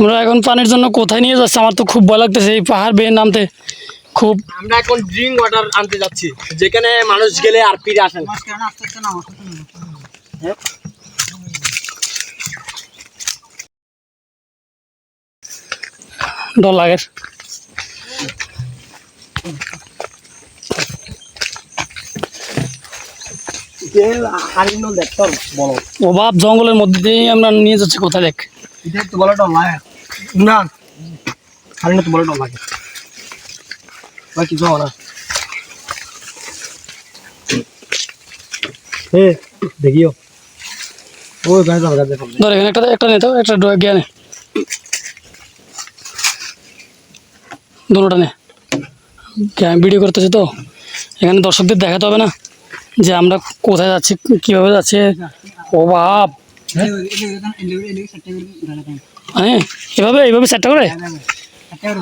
আমরা এখন পানির জন্য কোথায় নিয়ে যাচ্ছি? আমার তো খুব ভয় লাগতেছে এই পাহাড় বেয়ে নামতে। খুব আমরা এখন ড্রিঙ্ক ওয়াটার আনতে যাচ্ছি যেখানে মানুষ গেলে আর ফিরে আসেন ডর লাগে। দেখতো বলো অভাব জঙ্গলের মধ্যে দিয়ে আমরা নিয়ে যাচ্ছি কোথায় দেখ? এটা একটু বলো ডর লাগে। না হারিনো তো বলো ডর লাগে বা কিছু না হে দেখিও ও যাবে ধর এখানে একটা একটা নিতে একটা ডো- গিয়ে নে দুটোটা নে ভিডিও করতেছি তো এখানে দর্শকদের দেখাতে হবে না যে আমরা কোথায় যাচ্ছি কীভাবে যাচ্ছি অভাব হ্যাঁ এভাবে এইভাবে সেটটা করে?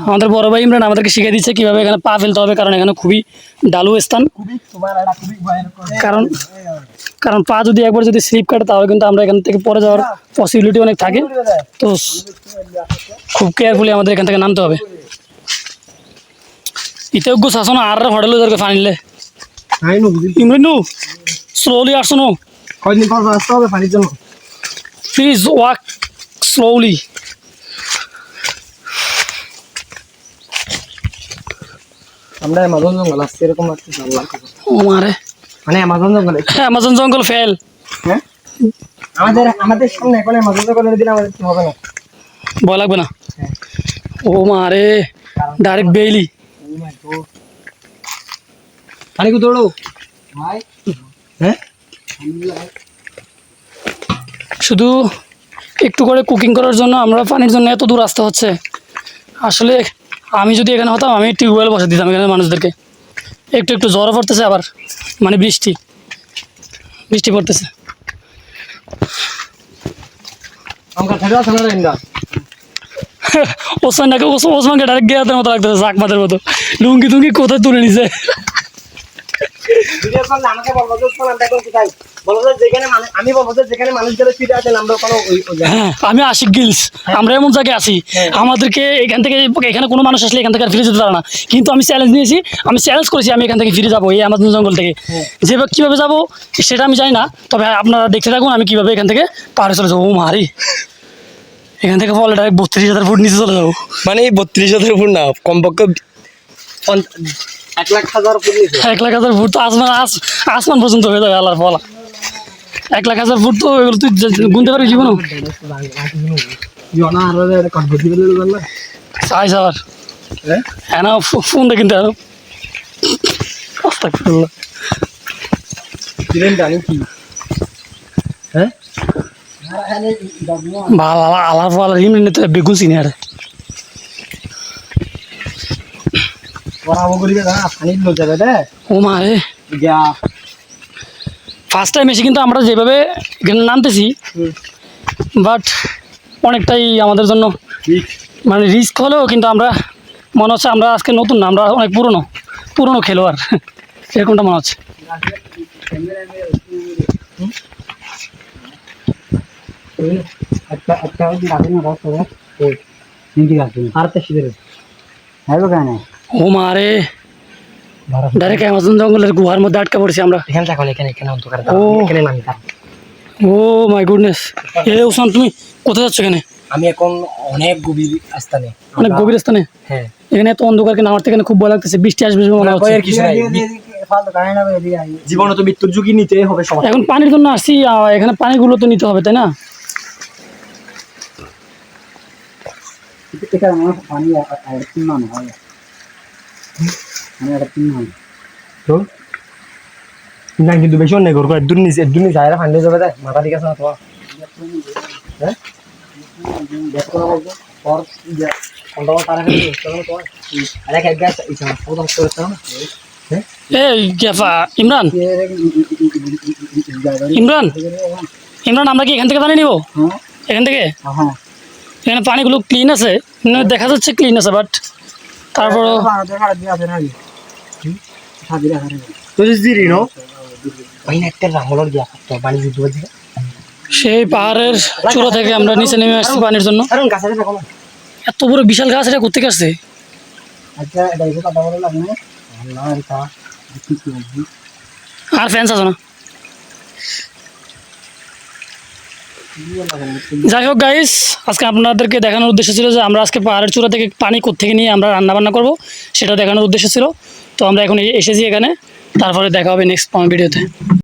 আমাদের বড় ভাই ইমরান আমাদেরকে শিখিয়ে দিচ্ছে কীভাবে এখানে পা ফেলতে হবে কারণ এখানে খুবই ডালু স্থান। কারণ কারণ পা যদি একবার যদি স্লিপ কাটে তাহলে কিন্তু আমরা এখান থেকে পরে যাওয়ার পসিবিলিটি অনেক থাকে। তো খুব কেয়ারফুলি আমাদের এখান থেকে নামতে হবে। ইতেজ্ঞ শাসন আর ফানিলে হাই ইমরানু স্লোলি আসো নো কয়দিন পর পর আসতে হবে পানির জন্য? প্লিজ ওয়াক স্লোলি আমরা অ্যামাজন জঙ্গল আসছি এরকম আল্লাহ মানে অ্যামাজন জঙ্গলে অ্যামাজন জঙ্গল ফেল হ্যাঁ? আমাদের আমাদের সামনে এখন অ্যামাজন জঙ্গলের দিন আমাদের কি হবে না? ভয় লাগবে না? হ্যাঁ। ও মারে। ডাইরেক্ট বেইলি পানি কো দৌড়ো। হ্যাঁ? শুধু একটু করে কুকিং করার জন্য আমরা পানির জন্য এত দূর আসতে হচ্ছে। আসলে আমি যদি এখানে হতাম আমি টিউবওয়েল বসে দিতাম এখানে মানুষদেরকে। একটু একটু জ্বরও পড়তেছে আবার মানে বৃষ্টি। বৃষ্টি পড়তেছে। ওসমানটাকে ওস- ওসমানকে ডাইরেক্ট গেয়াতের মতো লাগতেছে জাকমাদের মতো। লুঙ্গি টুঙ্গি কোথায় তুলে নিছে? ভিডিও করলে আমাকে বলব যে শোন আমরা এখন কোথায়? বলব যে যেখানে মানুষ আমি বলব যে যেখানে মানুষ গেলে ফিরে আসেন আমরা কোনো ওই ওই হ্যাঁ আমি আশিক গিলস আমরা এমন জায়গায় আছি। হ্যাঁ। আমাদেরকে এখান থেকে এখানে কোনো মানুষ আসলে এখান থেকে ফিরে যেতে পারে না। কিন্তু আমি চ্যালেঞ্জ নিয়েছি আমি চ্যালেঞ্জ করেছি আমি এখান থেকে ফিরে যাব এই আমাজন জঙ্গল থেকে। হ্যাঁ। যেভাবে কীভাবে যাব সেটা আমি জানি না তবে আপনারা দেখতে থাকুন আমি কীভাবে এখান থেকে পাহাড়ে চলে যাব। মারি এখান থেকে বলে ডাইরেক্ট বত্রিশ হাজার ফুট নিচে চলে যাব। মানে বত্রিশ হাজার ফুট না কমপক্ষে এক লাখ হাজার ফুট তো আসমান আস আসমান পর্যন্ত হয়ে যাবে আল্লাহর ফলা। এক লাখ হাজার ফুট তো এগুলো তুই গুনতে পারবি জীবনও? জনা আরও কটবটি বলে বলল চাই যাওয়ার হ্যাঁ না ফো- ফোন দেখেন আরও। আস্তাগফিরুল্লাহ। দিলেন জানি কি হ্যাঁ ভালো আলাপ বেগুন চিনি আরে পড়াবো করিবে না পানির লোক যাবে দে ও ফার্স্ট টাইম এসে কিন্তু আমরা যেভাবে এখানে নামতেছি বাট অনেকটাই আমাদের জন্য মানে রিস্ক হলেও কিন্তু আমরা মনে হচ্ছে আমরা আজকে নতুন না আমরা অনেক পুরনো পুরনো খেলোয়াড়। এরকমটা মনে হচ্ছে। আর তো শিখে হ্যাঁ কেন ও মারে ডাইরেক্ট অ্যামাজন জঙ্গলের গুহার মধ্যে আটকা পড়ছি আমরা। এখানে না, এখানে এখানে অন্ধকার ও। এখানে নামি ও মাই গুডনেস। এ ওসমান তুমি কোথায় যাচ্ছ এখানে? আমি এখন অনেক গভীর স্থানে। অনেক গভীর স্থানে? হ্যাঁ। এখানে এত অন্ধকারকে নামার থেকে খুব ভয় লাগতেছে। বৃষ্টি আসবে বলে মনে হচ্ছে। ভয়ের কিছু নাই। জীবনে তো মৃত্যুর ঝুঁকি নিতে হবে সবার। এখন পানির জন্য আসছি এখানে পানিগুলো তো নিতে হবে তাই না? এটা আমার পানি আর তিন মান হয় মানে একটা তিন মান তো? না কিন্তু বেশি অনেক ঘর করে দূর নিচে দূর নিচে আয়রা ফান্ডে যাবে দেখ মাথা দিকে আছে না তোমার? হ্যাঁ? হ্যাঁ ইমরান। ইমরান ইমরান আমরা কি এখান থেকে পানি নিব? এখান থেকে? হ্যাঁ। এখানে পানিগুলো ক্লিন আছে। মানে দেখা যাচ্ছে ক্লিন আছে বাট তারপরও তো জিরি নো ভাই একটা রামলর দিয়া তো বাড়ি যুদ্ধ বাজি সেই পাহাড়ের চূড়া থেকে আমরা নিচে নেমে আসছি পানির জন্য। কারণ গাছে থাকো না এত বড় বিশাল গাছ এটা কোথেকে আসছে? আচ্ছা আর ফ্যান্স আছে না? যাই হোক গাইস আজকে আপনাদেরকে দেখানোর উদ্দেশ্য ছিল যে আমরা আজকে পাহাড়ের চূড়া থেকে পানি করতে নিয়ে আমরা রান্না বান্না করব, সেটা দেখানোর উদ্দেশ্য ছিল। তো আমরা এখন এসেছি এখানে, তারপরে দেখা হবে নেক্সট ভিডিওতে